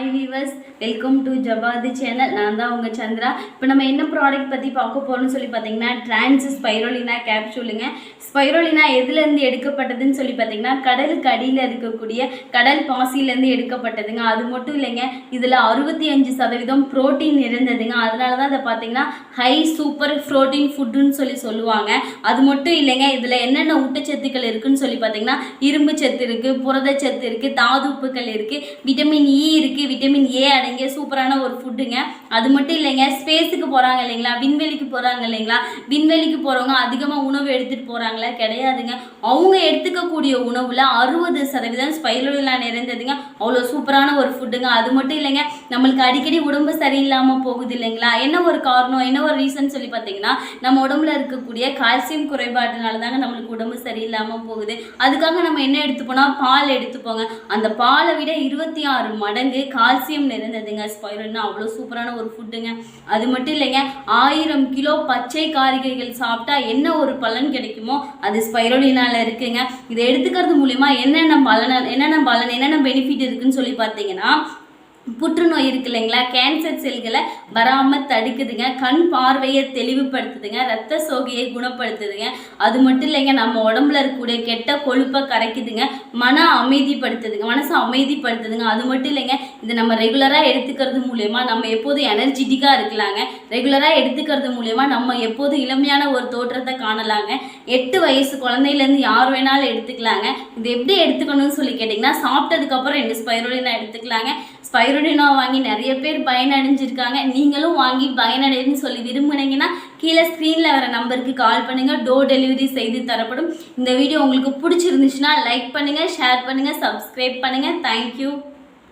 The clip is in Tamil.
ஹாய் வீவர்ஸ் வெல்கம் டு ஜபாதி சேனல் நான் தான் உங்கள் சந்திரா. இப்போ நம்ம என்ன ப்ராடக்ட் பற்றி பார்க்க போகிறோம்னு சொல்லி பார்த்தீங்கன்னா ட்ரான்ஸ் ஸ்பைரோலினா கேப்சூலுங்க ஸ்பைரோலினா எதுலேருந்து எடுக்கப்பட்டதுன்னு சொல்லி பார்த்தீங்கன்னா கடலுக்கு அடியில் இருக்கக்கூடிய கடல் பாசிலேருந்து எடுக்கப்பட்டதுங்க. அது மட்டும் இல்லைங்க இதில் அறுபத்தி அஞ்சு சதவீதம் ப்ரோட்டீன் இருந்ததுங்க. அதனால தான் அதை பார்த்தீங்கன்னா ஹை சூப்பர் ப்ரோட்டீன் ஃபுட்டுன்னு சொல்லி சொல்லுவாங்க. அது மட்டும் இல்லைங்க இதில் என்னென்ன ஊட்டச்சத்துக்கள் இருக்குன்னு சொல்லி பார்த்தீங்கன்னா இரும்பு சத்து இருக்குது புரதச்சத்து இருக்குது தாதுப்புக்கள் இருக்குது விட்டமின் e இ இருக்குது விட்டமின் ஏ அடங்கிய சூப்பரான ஒரு ஃபுட்டுங்க. அது மட்டும் இல்லைங்க ஸ்பேஸுக்கு போகிறாங்க இல்லைங்களா? விண்வெளிக்கு போகிறாங்க இல்லைங்களா? விண்வெளிக்கு போகிறவங்க அதிகமாக உணவு எடுத்துகிட்டு போகிறாங்களா கிடையாதுங்க. அவங்க எடுத்துக்கக்கூடிய உணவில் அறுபது சதவீதம் ஸ்பைரோலா நிறைந்ததுங்க. அவ்வளோ சூப்பரான ஒரு ஃபுட்டுங்க அது மட்டும் இல்லைங்க நம்மளுக்கு அடிக்கடி உடம்பு சரியில்லாமல் போகுது இல்லைங்களா? என்ன ஒரு காரணம் என்ன ஒரு ரீசன் சொல்லி பார்த்தீங்கன்னா நம்ம உடம்புல இருக்கக்கூடிய கால்சியம் குறைபாடுனால தாங்க நம்மளுக்கு உடம்பு சரியில்லாமல் போகுது. அதுக்காக நம்ம என்ன எடுத்துப்போனா பால் எடுத்துப்போங்க. அந்த பாலை விட இருபத்தி ஆறு மடங்கு கால்சியம் நிறைந்ததுங்க ஸ்பைரோல்னா அவ்வளோ சூப்பரான ஒரு ஃபுட்டுங்க அது மட்டும் இல்லைங்க ஆயிரம் கிலோ பச்சை காய்கறிகள் சாப்பிட்டா என்ன ஒரு பலன் கிடைக்குமோ அது ஸ்பைரோலினால இருக்குங்க. இதை எடுத்துக்கிறது மூலிமா என்னென்ன பலன் என்னென்ன பலன் என்னென்ன பெனிஃபிட் இருக்குன்னு சொல்லி பார்த்தீங்கன்னா புற்றுநோய் இருக்கு இல்லைங்களா? கேன்சர் செல்களை வராமல் தடுக்குதுங்க. கண் பார்வையை தெளிவுபடுத்துதுங்க. ரத்த சோகையை குணப்படுத்துதுங்க. அது மட்டும் இல்லைங்க நம்ம உடம்புல இருக்கக்கூடிய கெட்ட கொழுப்பை கரைக்குதுங்க. மன அமைதிப்படுத்துதுங்க. மனசை அமைதிப்படுத்துதுங்க. அது மட்டும் இல்லைங்க இது நம்ம ரெகுலராக எடுத்துக்கிறது மூலயமா நம்ம எப்போதும் எனர்ஜெட்டிக்காக இருக்கலாங்க. ரெகுலராக எடுத்துக்கிறது மூலயமா நம்ம எப்போதும் இளமையான ஒரு தோற்றத்தை காணலாங்க. எட்டு வயசு குழந்தையிலேருந்து யார் வேணாலும் எடுத்துக்கலாங்க. இது எப்படி எடுத்துக்கணும்னு சொல்லி கேட்டிங்கன்னா சாப்பிட்டதுக்கப்புறம் ரெண்டு ஸ்பைரோலினா எடுத்துக்கலாங்க. ஸ்பைரோடினா வாங்கி நிறைய பேர் பயனடைஞ்சிருக்காங்க. நீங்களும் வாங்கி பயனடைன்னு சொல்லி விரும்புனீங்கன்னா கீழே ஸ்க்ரீனில் வர நம்பருக்கு கால் பண்ணுங்கள் டோர் டெலிவரி செய்து தரப்படும். இந்த வீடியோ உங்களுக்கு பிடிச்சிருந்துச்சுன்னா லைக் பண்ணுங்கள் ஷேர் பண்ணுங்கள் சப்ஸ்கிரைப் பண்ணுங்கள் தேங்க்யூ